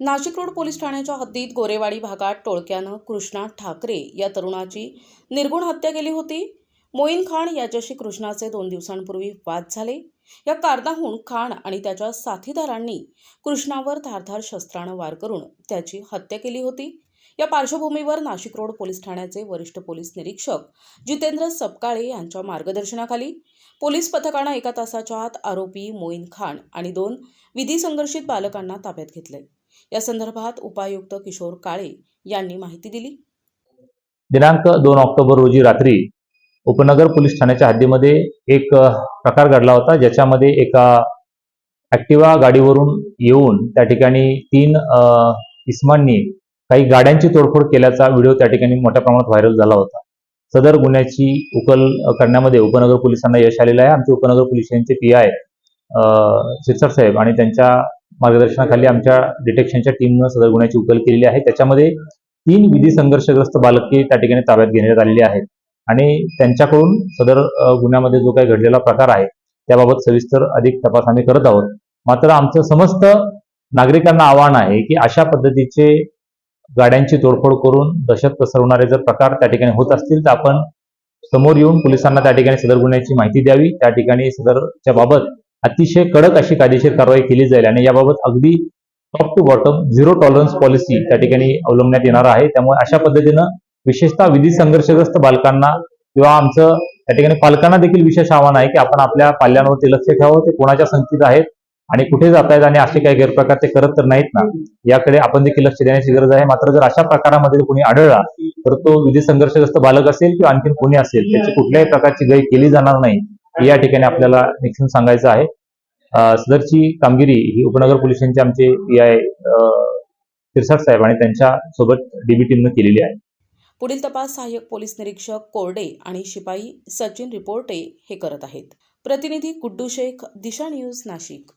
Nashik road police ठाण्याच्या हद्दीत गोरेवाडी भागात टोळक्यानं कृष्णा ठाकरे या तरुणाची निर्गुण हत्या केली होती. मोईन खान याच्याशी कृष्णाचे दोन दिवसांपूर्वी वाद झाले. या कारणाहून खान आणि त्याच्या साथीदारांनी कृष्णावर धारधार शस्त्रानं वार करून त्याची हत्या केली होती. या पार्श्वभूमीवर नाशिक रोड पोलीस ठाण्याचे वरिष्ठ पोलीस निरीक्षक जितेंद्र सपकाळे यांच्या मार्गदर्शनाखाली पोलीस पथकानं एका तासाच्या आत आरोपी मोईन खान आणि दोन विधी संघर्षित बालकांना ताब्यात घेतले. या संदर्भात उपायुक्त किशोर काळे यांनी माहिती दिली. दिनांक दोन ऑक्टोबर रोजी रात्री उपनगर पोलीस ठाण्याच्या हद्दीमध्ये एक प्रकार घडला होता. ज्याच्यामध्ये एका ऍक्टिवा गाडीवरून येऊन त्या ठिकाणी तीन इस्मांनी काही गाड्यांची तोडफोड केल्याचा व्हिडिओ त्या ठिकाणी मोठ्या प्रमाणात व्हायरल झाला होता. सदर गुन्ह्याची उकल करण्यामध्ये उपनगर पोलिसांना यश आलेलं आहे. आमचे उपनगर पोलिसांचे पी आय शिरसाट साहेब आणि त्यांच्या मार्गदर्शनाखाली आमच्या डिटेक्शनच्या टीमनं सदर गुन्ह्याची उकल केलेली आहे. त्याच्यामध्ये तीन विधी संघर्षग्रस्त बालके त्या ठिकाणी ताब्यात घेण्यात आलेली आहेत. आणि त्यांच्याकडून सदर गुन्ह्यामध्ये जो काही घडलेला प्रकार आहे त्याबाबत सविस्तर अधिक तपास आम्ही करत आहोत. मात्र आमचं समस्त नागरिकांना आव्हान आहे की अशा पद्धतीचे गाड्यांची तोडफोड करून दहशत पसरवणारे जर प्रकार त्या ठिकाणी होत असतील तर आपण समोर येऊन पोलिसांना त्या ठिकाणी सदर गुन्ह्याची माहिती द्यावी. त्या ठिकाणी सदरच्या बाबत अतिशय कडक अशी कायदेशीर कारवाई केली जाईल आणि याबाबत अगदी top to bottom zero tolerance policy त्या ठिकाणी अवलंबण्यात येणार आहे. त्यामुळे अशा पद्धतीनं विशेषतः विधी संघर्षग्रस्त बालकांना किंवा आमचं त्या ठिकाणी पालकांना देखील विशेष आव्हान आहे की आपण आपल्या पाल्यांवरती लक्ष ठेवावं. ते कोणाच्या संगतीत आहेत? आणि कुठे जात आहेत आणि असे काही गैरप्रकार ते करत तर नाहीत ना. याकडे आपण देखील लक्ष देण्याची गरज आहे. मात्र जर अशा प्रकारामध्ये कोणी आढळला तर तो विधी संघर्षग्रस्त बालक असेल किंवा आणखीन कोणी असेल त्याची कुठल्याही प्रकारची गय केली जाणार नाही. या ठिकाणी आपल्याला निश्चित सांगायचं आहे. सदरची कामगिरी ही उपनगर पोलिसांचे आमचे पी आय शिरसाट साहेब आणि त्यांच्यासोबत डीबी टीमनं केलेली आहे. पुढील तपास सहाय्यक पोलीस निरीक्षक कोरडे आणि शिपाई सचिन रिपोर्टे हे करत आहेत. प्रतिनिधी कुड्डू शेख दिशा न्यूज नाशिक.